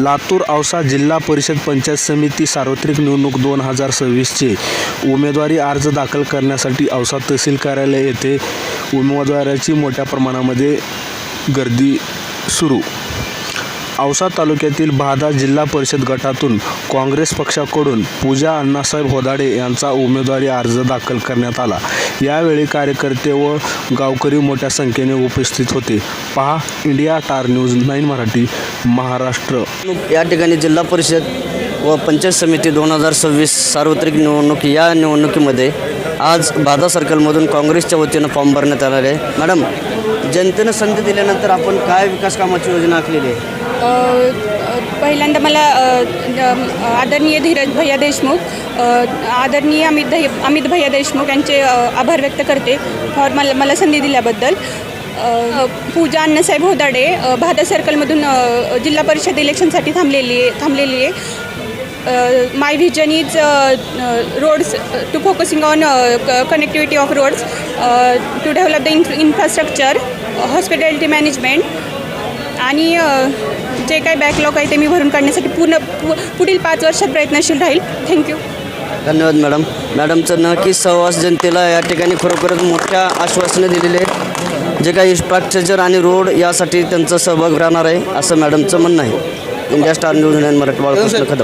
लातूर औसा जिल्हा परिषद पंचायत समिती सार्वत्रिक निवडणूक दोन हजार सव्वीसचे उमेदवारी अर्ज दाखल करण्यासाठी औसा तहसील कार्यालय येथे उमेदवाराची मोठ्या प्रमाणामध्ये गर्दी सुरू. औसा तालुक्यातील बहादा जिल्हा परिषद गटातून काँग्रेस पक्षाकडून पूजा अण्णासाहेब होदाडे यांचा उमेदवारी अर्ज दाखल करण्यात आला. यावेळी कार्यकर्ते व गावकरी मोठ्या संख्येने उपस्थित होते. पहा India Star News Nine Marathi. Maharashtra. या ठिकाणी जिल्हा परिषद व पंचायत समिती दोन हजार सव्वीस सार्वत्रिक निवडणूक या निवडणुकीमध्ये आज बाधा सर्कलमधून काँग्रेसच्या वतीनं फॉर्म भरण्यात आलेले आहे. मॅडम जनतेनं संधी दिल्यानंतर आपण काय विकास कामाची योजना आखलेली आहे? पहिल्यांदा मला आदरणीय धीरज भैया देशमुख आदरणीय अमित अमित भैया देशमुख यांचे आभार व्यक्त करते फॉर मला मला संधी दिल्याबद्दल. पूजा अण्णासाहेब होदाडे भादा सर्कलमधून जिल्हा परिषद इलेक्शनसाठी थांबलेली आहे थांबलेली आहे. My vision is roads to focusing on connectivity of roads to develop the inf infrastructure hospitality management आणि जे काही बॅकलॉग आहे ते मी भरून काढण्यासाठी पूर्ण पु पुढील पाच वर्षात प्रयत्नशील राहील. थँक्यू धन्यवाद मॅडम. मॅडमचं नक्की सहवास जनतेला या ठिकाणी खरोखरच मोठ्या आश्वासनं दिलेले आहेत. जे काही इन्फ्रास्ट्रक्चर आणि रोड यासाठी त्यांचा सहभाग राहणार आहे असं मॅडमचं म्हणणं आहे. India Star News Nine Marathwada Balkrishna Kadam